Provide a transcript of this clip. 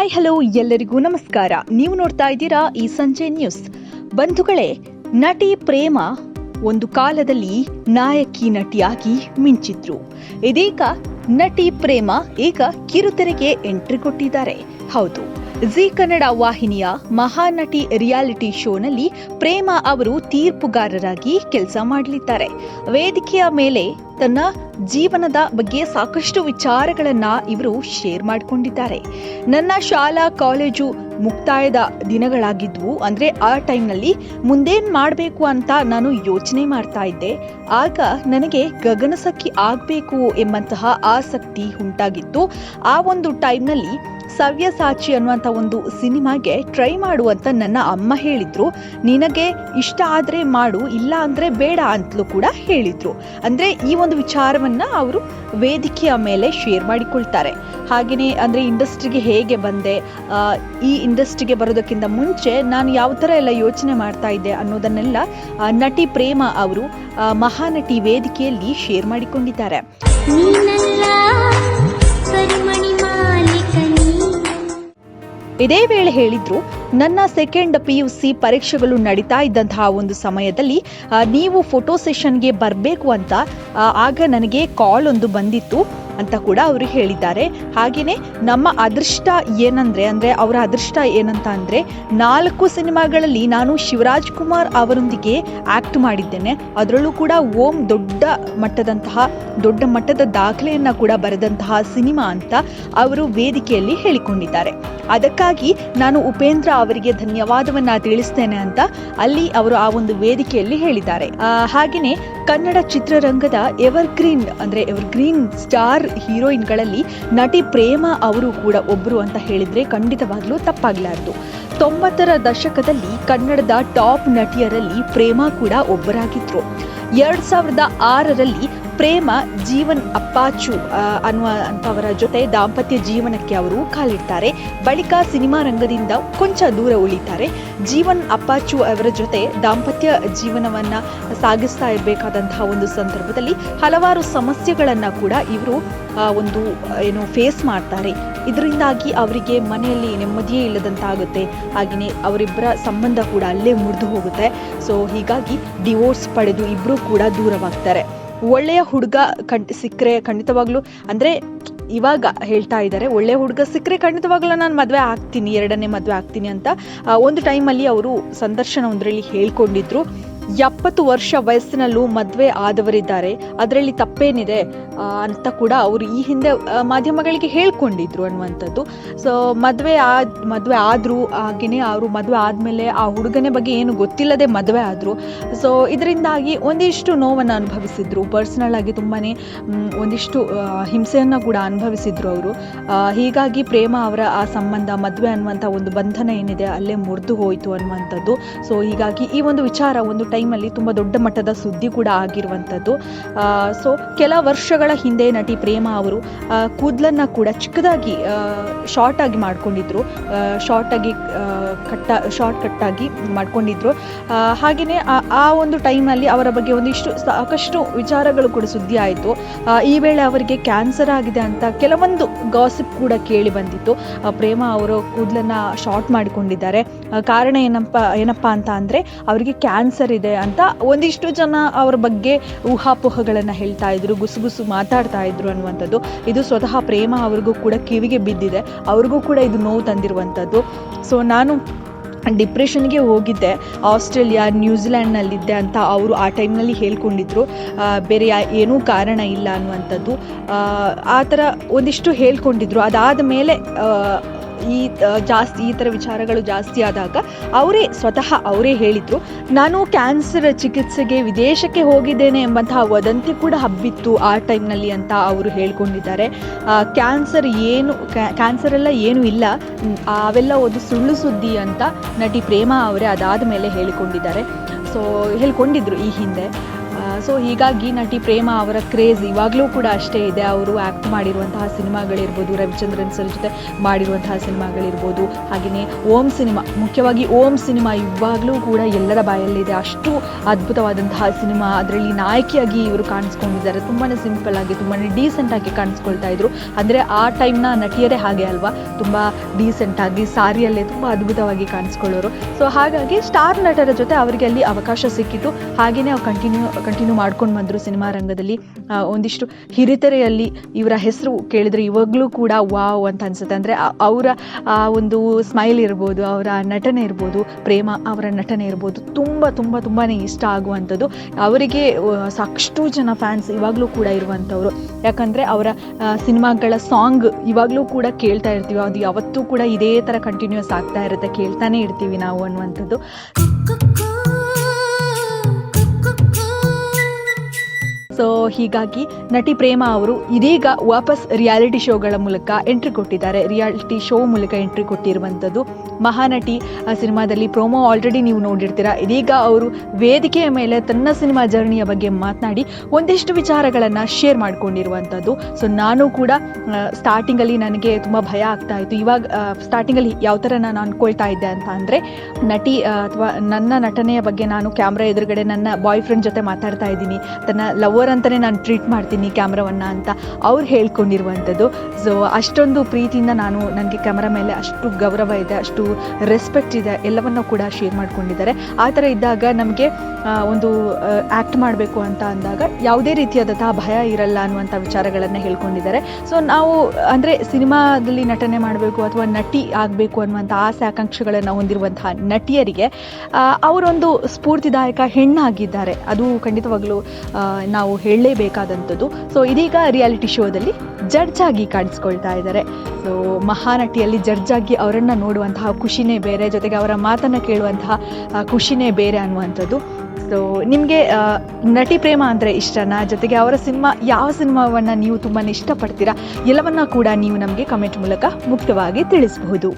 Hi hello ಎಲ್ಲರಿಗೂ ನಮಸ್ಕಾರ. ನೀವು ನೋಡ್ತಾ ಇದ್ದೀರಾ ಈ ಸಂಜೆ ನ್ಯೂಸ್ ಬಂಧುಗಳೇ, ನಟಿ ಪ್ರೇಮ ಒಂದು ಕಾಲದಲ್ಲಿ ನಾಯಕಿ ನಟಿಯಾಗಿ ಮಿಂಚಿದ್ರು. ಇದೀಗ ನಟಿ ಪ್ರೇಮ ಈಗ ಕಿರುತೆರೆಗೆ ಎಂಟ್ರಿ ಕೊಟ್ಟಿದ್ದಾರೆ. ಹೌದು. ಜಿ ಕನ್ನಡ ವಾಹಿನಿಯ ಮಹಾನಟಿ ರಿಯಾಲಿಟಿ ಶೋನಲ್ಲಿ ಪ್ರೇಮ ಅವರು ತೀರ್ಪುಗಾರರಾಗಿ ಕೆಲಸ ಮಾಡಲಿದ್ದಾರೆ. ವೇದಿಕೆಯ ಮೇಲೆ ತನ್ನ ಜೀವನದ ಬಗ್ಗೆ ಸಾಕಷ್ಟು ವಿಚಾರಗಳನ್ನ ಇವರು ಶೇರ್ ಮಾಡಿಕೊಂಡಿದ್ದಾರೆ. ನನ್ನ ಶಾಲಾ, ಕಾಲೇಜು ಮುಕ್ತಾಯದ ದಿನಗಳಾಗಿದ್ವು. ಅಂದ್ರೆ ಆ ಟೈಮ್ನಲ್ಲಿ ಮುಂದೇನ್ ಮಾಡಬೇಕು ಅಂತ ನಾನು ಯೋಚನೆ ಮಾಡ್ತಾ ಇದ್ದೆ. ಆಗ ನನಗೆ ಗಗನಸಕ್ಕಿ ಆಗಬೇಕು ಎಂಬಂತಹ ಆಸಕ್ತಿ ಉಂಟಾಗಿತ್ತು. ಆ ಒಂದು ಟೈಮ್ನಲ್ಲಿ ಸವ್ಯಸಾಚಿ ಅನ್ನುವಂಥ ಒಂದು ಸಿನಿಮಾಗೆ ಟ್ರೈ ಮಾಡುವಂತ ನನ್ನ ಅಮ್ಮ ಹೇಳಿದ್ರು. ನಿನಗೆ ಇಷ್ಟ ಆದರೆ ಮಾಡು, ಇಲ್ಲ ಅಂದ್ರೆ ಬೇಡ ಅಂತಲೂ ಕೂಡ ಹೇಳಿದ್ರು. ಅಂದ್ರೆ ಈ ಒಂದು ವಿಚಾರವನ್ನ ಅವರು ವೇದಿಕೆಯ ಮೇಲೆ ಶೇರ್ ಮಾಡಿಕೊಳ್ತಾರೆ. ಹಾಗೆಯೇ ಅಂದ್ರೆ ಇಂಡಸ್ಟ್ರಿಗೆ ಹೇಗೆ ಬಂದೆ ಈ ಇಂಡಸ್ಟ್ರಿಗೆ ಬರೋದಕ್ಕಿಂತ ಮುಂಚೆ ನಾನು ಯಾವ ಥರ ಎಲ್ಲ ಯೋಚನೆ ಮಾಡ್ತಾ ಇದ್ದೆ ಅನ್ನೋದನ್ನೆಲ್ಲ ನಟಿ ಪ್ರೇಮ ಅವರು ಮಹಾನಟಿ ವೇದಿಕೆಯಲ್ಲಿ ಶೇರ್ ಮಾಡಿಕೊಂಡಿದ್ದಾರೆ. ಇದೇ ವೇಳೆ ಹೇಳಿದ್ರು, ನನ್ನ ಸೆಕೆಂಡ್ ಪಿ ಯು ಸಿ ಪರೀಕ್ಷೆಗಳು ನಡೀತಾ ಇದ್ದಂತಹ ಒಂದು ಸಮಯದಲ್ಲಿ ನೀವು ಫೋಟೋ ಸೆಷನ್ಗೆ ಬರಬೇಕು ಅಂತ ಆಗ ನನಗೆ ಕಾಲ್ ಒಂದು ಬಂದಿತ್ತು. ಅಂತ ಕೂಡ ಅವರು ಹೇಳಿದ್ದಾರೆ. ಹಾಗೆಯೇ ನಮ್ಮ ಅದೃಷ್ಟ ಏನಂದ್ರೆ, ಅಂದ್ರೆ ಅವರ ಅದೃಷ್ಟ ಏನಂತ ಅಂದರೆ, ನಾಲ್ಕು ಸಿನಿಮಾಗಳಲ್ಲಿ ನಾನು ಶಿವರಾಜ್ ಕುಮಾರ್ ಅವರೊಂದಿಗೆ ಆಕ್ಟ್ ಮಾಡಿದ್ದೇನೆ. ಅದರಲ್ಲೂ ಕೂಡ ಓಂ ದೊಡ್ಡ ಮಟ್ಟದಂತಹ, ದೊಡ್ಡ ಮಟ್ಟದ ದಾಖಲೆಯನ್ನ ಕೂಡ ಬರೆದಂತಹ ಸಿನಿಮಾ ಅಂತ ಅವರು ವೇದಿಕೆಯಲ್ಲಿ ಹೇಳಿಕೊಂಡಿದ್ದಾರೆ. ಅದಕ್ಕಾಗಿ ನಾನು ಉಪೇಂದ್ರ ಅವರಿಗೆ ಧನ್ಯವಾದವನ್ನ ತಿಳಿಸ್ತೇನೆ ಅಂತ ಅಲ್ಲಿ ಅವರು ಆ ಒಂದು ವೇದಿಕೆಯಲ್ಲಿ ಹೇಳಿದ್ದಾರೆ. ಹಾಗೆಯೇ ಕನ್ನಡ ಚಿತ್ರರಂಗದ ಎವರ್ಗ್ರೀನ್, ಅಂದ್ರೆ ಎವರ್ ಗ್ರೀನ್ ಸ್ಟಾರ್ ಹೀರೋಯಿನ್ಗಳಲ್ಲಿ ನಟಿ ಪ್ರೇಮ ಅವರು ಕೂಡ ಒಬ್ಬರು ಅಂತ ಹೇಳಿದ್ರೆ ಖಂಡಿತವಾಗ್ಲೂ ತಪ್ಪಾಗ್ಲಾರ್ದು. ತೊಂಬತ್ತರ ದಶಕದಲ್ಲಿ ಕನ್ನಡದ ಟಾಪ್ ನಟಿಯರಲ್ಲಿ ಪ್ರೇಮ ಕೂಡ ಒಬ್ಬರಾಗಿದ್ರು. ಎರಡ್ ಸಾವಿರದ ಆರರಲ್ಲಿ ಪ್ರೇಮ ಜೀವನ್ ಅಪ್ಪಾಚು ಅನ್ನುವ ಅಂತವರ ಜೊತೆ ದಾಂಪತ್ಯ ಜೀವನಕ್ಕೆ ಅವರು ಕಾಲಿಡ್ತಾರೆ. ಬಳಿಕ ಸಿನಿಮಾ ರಂಗದಿಂದ ಕೊಂಚ ದೂರ ಉಳಿತಾರೆ. ಜೀವನ್ ಅಪ್ಪಾಚು ಅವರ ಜೊತೆ ದಾಂಪತ್ಯ ಜೀವನವನ್ನ ಸಾಗಿಸ್ತಾ ಇರಬೇಕಾದಂತಹ ಒಂದು ಸಂದರ್ಭದಲ್ಲಿ ಹಲವಾರು ಸಮಸ್ಯೆಗಳನ್ನ ಕೂಡ ಇವರು ಒಂದು, ಏನು ಫೇಸ್ ಮಾಡ್ತಾರೆ. ಇದರಿಂದಾಗಿ ಅವರಿಗೆ ಮನೆಯಲ್ಲಿ ನೆಮ್ಮದಿಯೇ ಇಲ್ಲದಂತಾಗುತ್ತೆ. ಹಾಗೆಯೇ ಅವರಿಬ್ಬರ ಸಂಬಂಧ ಕೂಡ ಅಲ್ಲೇ ಮುರಿದು ಹೋಗುತ್ತೆ. ಸೊ ಹೀಗಾಗಿ ಡಿವೋರ್ಸ್ ಪಡೆದು ಇಬ್ಬರೂ ಕೂಡ ದೂರವಾಗ್ತಾರೆ. ಒಳ್ಳೆಯ ಹುಡುಗ ಕಂಡ್ ಸಿಕ್ಕರೆ ಖಂಡಿತವಾಗ್ಲೂ, ಅಂದರೆ ಇವಾಗ ಹೇಳ್ತಾ ಇದ್ದಾರೆ ಒಳ್ಳೆ ಹುಡುಗ ಸಿಕ್ಕರೆ ಖಂಡಿತವಾಗ್ಲೂ ನಾನು ಮದುವೆ ಆಗ್ತೀನಿ, ಎರಡನೇ ಮದುವೆ ಆಗ್ತೀನಿ ಅಂತ ಒಂದು ಟೈಮಲ್ಲಿ ಅವರು ಸಂದರ್ಶನ ಒಂದರಲ್ಲಿ ಹೇಳ್ಕೊಂಡಿದ್ರು. ಎಪ್ಪತ್ತು ವರ್ಷ ವಯಸ್ಸಿನಲ್ಲೂ ಮದುವೆ ಆದವರಿದ್ದಾರೆ. ಅದರಲ್ಲಿ ತಪ್ಪೇನಿದೆ ಅಂತ ಕೂಡ ಅವರು ಈ ಹಿಂದೆ ಮಾಧ್ಯಮಗಳಿಗೆ ಹೇಳ್ಕೊಂಡಿದ್ರು ಅನ್ನುವಂಥದ್ದು. ಸೊ ಮದುವೆ ಆದ, ಮದುವೆ ಆದರೂ ಹಾಗೆಯೇ ಅವರು ಮದುವೆ ಆದಮೇಲೆ ಆ ಹುಡುಗನ ಬಗ್ಗೆ ಏನು ಗೊತ್ತಿಲ್ಲದೆ ಮದುವೆ ಆದರು. ಸೊ ಇದರಿಂದಾಗಿ ಒಂದಿಷ್ಟು ನೋವನ್ನು ಅನುಭವಿಸಿದ್ರು. ಪರ್ಸ್ನಲ್ ಆಗಿ ತುಂಬಾ ಒಂದಿಷ್ಟು ಹಿಂಸೆಯನ್ನು ಕೂಡ ಅನುಭವಿಸಿದ್ರು ಅವರು. ಹೀಗಾಗಿ ಪ್ರೇಮ ಅವರ ಆ ಸಂಬಂಧ, ಮದುವೆ ಅನ್ನುವಂಥ ಒಂದು ಬಂಧನ ಏನಿದೆ, ಅಲ್ಲೇ ಮುರಿದು ಹೋಯಿತು ಅನ್ನುವಂಥದ್ದು. ಸೊ ಹೀಗಾಗಿ ಈ ಒಂದು ವಿಚಾರ ಒಂದು ಟೈಮಲ್ಲಿ ತುಂಬ ದೊಡ್ಡ ಮಟ್ಟದ ಸುದ್ದಿ ಕೂಡ ಆಗಿರುವಂಥದ್ದು. ಸೊ ಕೆಲ ವರ್ಷಗಳ ಹಿಂದೆ ನಟಿ ಪ್ರೇಮ ಅವರು ಕೂದಲನ್ನು ಕೂಡ ಚಿಕ್ಕದಾಗಿ ಶಾರ್ಟ್ ಆಗಿ ಮಾಡ್ಕೊಂಡಿದ್ರು. ಶಾರ್ಟ್ ಆಗಿ ಆ, ಕಟ್ಟ ಶಾರ್ಟ್ ಕಟ್ಟಾಗಿ ಮಾಡ್ಕೊಂಡಿದ್ರು. ಹಾಗೆಯೇ ಆ ಒಂದು ಟೈಮಲ್ಲಿ ಅವರ ಬಗ್ಗೆ ಒಂದಿಷ್ಟು ಸಾಕಷ್ಟು ವಿಚಾರಗಳು ಕೂಡ ಸುದ್ದಿ ಆಯಿತು. ಈ ವೇಳೆ ಅವರಿಗೆ ಕ್ಯಾನ್ಸರ್ ಆಗಿದೆ ಅಂತ ಕೆಲವೊಂದು ಗಾಸಿಪ್ ಕೂಡ ಕೇಳಿ ಬಂದಿತ್ತು. ಪ್ರೇಮ ಅವರು ಕೂದಲನ್ನ ಶಾರ್ಟ್ ಮಾಡಿಕೊಂಡಿದ್ದಾರೆ. ಕಾರಣ ಏನಪ್ಪ ಏನಪ್ಪ ಅಂತ ಅಂದರೆ ಅವರಿಗೆ ಕ್ಯಾನ್ಸರ್ ಇದೆ. ಅಂತ ಒಂದಿಷ್ಟು ಜನ ಅವರ ಬಗ್ಗೆ ಊಹಾಪೋಹಗಳನ್ನು ಹೇಳ್ತಾ ಇದ್ರು, ಗುಸುಗುಸು ಮಾತಾಡ್ತಾ ಇದ್ರು ಅನ್ನುವಂಥದ್ದು. ಇದು ಸ್ವತಃ ಪ್ರೇಮ ಅವ್ರಿಗೂ ಕೂಡ ಕಿವಿಗೆ ಬಿದ್ದಿದೆ. ಅವ್ರಿಗೂ ಕೂಡ ಇದು ನೋವು ತಂದಿರುವಂಥದ್ದು. ಸೊ ನಾನು ಡಿಪ್ರೆಷನ್ಗೆ ಹೋಗಿದ್ದೆ. ಆಸ್ಟ್ರೇಲಿಯಾ, ನ್ಯೂಜಿಲ್ಯಾಂಡ್ನಲ್ಲಿದ್ದೆ ಅಂತ ಅವರು ಆ ಟೈಮ್ನಲ್ಲಿ ಹೇಳ್ಕೊಂಡಿದ್ರು. ಬೇರೆ ಏನೂ ಕಾರಣ ಇಲ್ಲ ಅನ್ನುವಂಥದ್ದು. ಆ ಥರ ಒಂದಿಷ್ಟು ಹೇಳ್ಕೊಂಡಿದ್ರು. ಅದಾದ ಮೇಲೆ ಈ ಜಾಸ್ತಿ, ಈ ಥರ ವಿಚಾರಗಳು ಜಾಸ್ತಿ ಆದಾಗ ಅವರೇ ಸ್ವತಃ ಅವರೇ ಹೇಳಿದರು, ನಾನು ಕ್ಯಾನ್ಸರ್ ಚಿಕಿತ್ಸೆಗೆ ವಿದೇಶಕ್ಕೆ ಹೋಗಿದ್ದೇನೆ ಎಂಬಂತಹ ವದಂತಿ ಕೂಡ ಹಬ್ಬಿತ್ತು ಆ ಟೈಮ್ನಲ್ಲಿ ಅಂತ ಅವರು ಹೇಳ್ಕೊಂಡಿದ್ದಾರೆ. ಕ್ಯಾನ್ಸರ್ ಏನು ಕ್ಯಾನ್ಸರ್ ಎಲ್ಲ ಏನೂ ಇಲ್ಲ ಅವೆಲ್ಲ ಒಂದು ಸುಳ್ಳು ಸುದ್ದಿ ಅಂತ ನಟಿ ಪ್ರೇಮ ಅವರೇ ಅದಾದ ಮೇಲೆ ಹೇಳಿಕೊಂಡಿದ್ದಾರೆ. ಸೊ, ಹೇಳ್ಕೊಂಡಿದ್ರು ಈ ಹಿಂದೆ. ಸೊ ಹೀಗಾಗಿ ನಟಿ ಪ್ರೇಮ ಅವರ ಕ್ರೇಜ್ ಇವಾಗಲೂ ಕೂಡ ಅಷ್ಟೇ ಇದೆ. ಅವರು ಆ್ಯಕ್ಟ್ ಮಾಡಿರುವಂತಹ ಸಿನಿಮಾಗಳಿರ್ಬೋದು, ರವಿಚಂದ್ರನ್ ಸರ್ ಜೊತೆ ಮಾಡಿರುವಂತಹ ಸಿನಿಮಾಗಳಿರ್ಬೋದು, ಹಾಗೆಯೇ ಓಂ ಸಿನಿಮಾ, ಮುಖ್ಯವಾಗಿ ಓಂ ಸಿನಿಮಾ ಇವಾಗಲೂ ಕೂಡ ಎಲ್ಲರ ಬಾಯಲ್ಲಿದೆ ಅಷ್ಟು ಅದ್ಭುತವಾದಂತಹ ಸಿನಿಮಾ, ಅದರಲ್ಲಿ ನಾಯಕಿಯಾಗಿ ಇವರು ಕಾಣಿಸ್ಕೊಂಡಿದ್ದಾರೆ. ತುಂಬಾ ಸಿಂಪಲ್ ಆಗಿ ತುಂಬಾ ಡೀಸೆಂಟ್ ಆಗಿ ಕಾಣಿಸ್ಕೊಳ್ತಾ ಇದ್ರು. ಅಂದರೆ ಆ ಟೈಮ್ನ ನಟಿಯರೇ ಹಾಗೆ ಅಲ್ವಾ? ತುಂಬ ಡೀಸೆಂಟ್ ಆಗಿ, ಸಾರಿಯಲ್ಲೇ ತುಂಬ ಅದ್ಭುತವಾಗಿ ಕಾಣಿಸ್ಕೊಳ್ಳೋರು. ಸೊ ಹಾಗಾಗಿ ಸ್ಟಾರ್ ನಟರ ಜೊತೆ ಅವರಿಗೆ ಅಲ್ಲಿ ಅವಕಾಶ ಸಿಕ್ಕಿತ್ತು ಹಾಗೆಯೇ ಅವ್ರು ಕಂಟಿನ್ಯೂ ಕಂಟಿನ್ಯೂ ಮಾಡ್ಕೊಂಡು ಬಂದರು ಸಿನಿಮಾ ರಂಗದಲ್ಲಿ ಒಂದಿಷ್ಟು ಹಿರಿತೆರೆಯಲ್ಲಿ ಇವರ ಹೆಸರು ಕೇಳಿದ್ರೆ ಇವಾಗಲೂ ಕೂಡ ವಾವ್ ಅಂತ ಅನ್ಸುತ್ತೆ. ಅಂದರೆ ಅವರ, ಆ, ಒಂದು ಸ್ಮೈಲ್ ಇರ್ಬೋದು, ಅವರ ನಟನೆ ಇರ್ಬೋದು, ಪ್ರೇಮ ಅವರ ನಟನೆ ಇರ್ಬೋದು, ತುಂಬ ತುಂಬ ತುಂಬಾ ಇಷ್ಟ ಆಗುವಂಥದ್ದು. ಅವರಿಗೆ ಸಾಕಷ್ಟು ಜನ ಫ್ಯಾನ್ಸ್ ಇವಾಗಲೂ ಕೂಡ ಇರುವಂಥವ್ರು. ಯಾಕಂದರೆ ಅವರ ಸಿನಿಮಾಗಳ ಸಾಂಗ್ ಇವಾಗಲೂ ಕೂಡ ಕೇಳ್ತಾ ಇರ್ತೀವಿ. ಅದು ಯಾವತ್ತೂ ಕೂಡ ಇದೇ ಥರ ಕಂಟಿನ್ಯೂಸ್ ಆಗ್ತಾ ಇರುತ್ತೆ, ಕೇಳ್ತಾನೆ ಇರ್ತೀವಿ ನಾವು ಅನ್ನುವಂಥದ್ದು. ಸೊ ಹೀಗಾಗಿ ನಟಿ ಪ್ರೇಮ ಅವರು ಇದೀಗ ವಾಪಸ್ ರಿಯಾಲಿಟಿ ಶೋಗಳ ಮೂಲಕ ಎಂಟ್ರಿ ಕೊಟ್ಟಿದ್ದಾರೆ. ರಿಯಾಲಿಟಿ ಶೋ ಮೂಲಕ ಎಂಟ್ರಿ ಕೊಟ್ಟಿರುವಂಥದ್ದು ಮಹಾನಟಿ, ಆ ಸಿನಿಮಾದಲ್ಲಿ ಪ್ರೋಮೋ ಆಲ್ರೆಡಿ ನೀವು ನೋಡಿರ್ತೀರಾ. ಇದೀಗ ಅವರು ವೇದಿಕೆಯ ಮೇಲೆ ತನ್ನ ಸಿನಿಮಾ ಜರ್ನಿಯ ಬಗ್ಗೆ ಮಾತನಾಡಿ ಒಂದಿಷ್ಟು ವಿಚಾರಗಳನ್ನು ಶೇರ್ ಮಾಡಿಕೊಂಡಿರುವಂಥದ್ದು. ಸೊ ನಾನು ಕೂಡ ಸ್ಟಾರ್ಟಿಂಗಲ್ಲಿ ನನಗೆ ತುಂಬ ಭಯ ಆಗ್ತಾ ಇತ್ತು. ಇವಾಗ ಸ್ಟಾರ್ಟಿಂಗಲ್ಲಿ ಯಾವ ಥರ ನಾನು ಅಂದ್ಕೊಳ್ತಾ ಇದ್ದೆ ಅಂತ ಅಂದರೆ, ನಟಿ ಅಥವಾ ನನ್ನ ನಟನೆಯ ಬಗ್ಗೆ ನಾನು ಕ್ಯಾಮ್ರಾ ಎದುರುಗಡೆ ನನ್ನ ಬಾಯ್ ಫ್ರೆಂಡ್ ಜೊತೆ ಮಾತಾಡ್ತಾ ಇದ್ದೀನಿ. ತನ್ನ ಲವರ್ ಅಂತಲೇ ನಾನು ಟ್ರೀಟ್ ಮಾಡ್ತೀನಿ ಕ್ಯಾಮ್ರಾವನ್ನು ಅಂತ ಅವ್ರು ಹೇಳ್ಕೊಂಡಿರುವಂಥದ್ದು. ಸೊ ಅಷ್ಟೊಂದು ಪ್ರೀತಿಯಿಂದ ನಾನು ನನಗೆ ಕ್ಯಾಮ್ರಾ ಮೇಲೆ ಅಷ್ಟು ಗೌರವ ಇದೆ, ಅಷ್ಟು ರೆಸ್ಪೆಕ್ಟ್ ಇದೆ, ಎಲ್ಲವನ್ನೂ ಕೂಡ ಶೇರ್ ಮಾಡ್ಕೊಂಡಿದ್ದಾರೆ. ಆ ಥರ ಇದ್ದಾಗ ನಮಗೆ ಒಂದು ಆ್ಯಕ್ಟ್ ಮಾಡಬೇಕು ಅಂತ ಅಂದಾಗ ಯಾವುದೇ ರೀತಿಯಾದಂತಹ ಭಯ ಇರಲ್ಲ ಅನ್ನುವಂಥ ವಿಚಾರಗಳನ್ನು ಹೇಳ್ಕೊಂಡಿದ್ದಾರೆ. ಸೊ ನಾವು, ಅಂದರೆ ಸಿನಿಮಾದಲ್ಲಿ ನಟನೆ ಮಾಡಬೇಕು ಅಥವಾ ನಟಿ ಆಗಬೇಕು ಅನ್ನುವಂಥ ಆಸೆ, ಆಕಾಂಕ್ಷೆಗಳನ್ನು ಹೊಂದಿರುವಂತಹ ನಟಿಯರಿಗೆ ಅವರೊಂದು ಸ್ಫೂರ್ತಿದಾಯಕ ಹೆಣ್ಣಾಗಿದ್ದಾರೆ. ಅದು ಖಂಡಿತವಾಗಲೂ ನಾವು ಹೇಳಲೇಬೇಕಾದಂಥದ್ದು. ಸೊ ಇದೀಗ ರಿಯಾಲಿಟಿ ಶೋದಲ್ಲಿ ಜಡ್ಜ್ ಆಗಿ ಕಾಣಿಸ್ಕೊಳ್ತಾ ಇದ್ದಾರೆ. ಸೊ ಮಹಾನಟಿಯಲ್ಲಿ ಜಡ್ಜ್ ಆಗಿ ಅವರನ್ನು ನೋಡುವಂತಹ ಖುಷಿನೇ ಬೇರೆ, ಜೊತೆಗೆ ಅವರ ಮಾತನ್ನು ಕೇಳುವಂತಹ ಖುಷಿನೇ ಬೇರೆ ಅನ್ನುವಂಥದ್ದು. ಸೊ ನಿಮಗೆ ನಟಿ ಪ್ರೇಮ ಅಂದರೆ ಇಷ್ಟನಾ? ಜೊತೆಗೆ ಅವರ ಸಿನಿಮಾ, ಯಾವ ಸಿನಿಮಾವನ್ನು ನೀವು ತುಂಬಾ ಇಷ್ಟಪಡ್ತೀರಾ? ಎಲ್ಲವನ್ನ ಕೂಡ ನೀವು ನಮಗೆ ಕಮೆಂಟ್ ಮೂಲಕ ಮುಕ್ತವಾಗಿ ತಿಳಿಸಬಹುದು.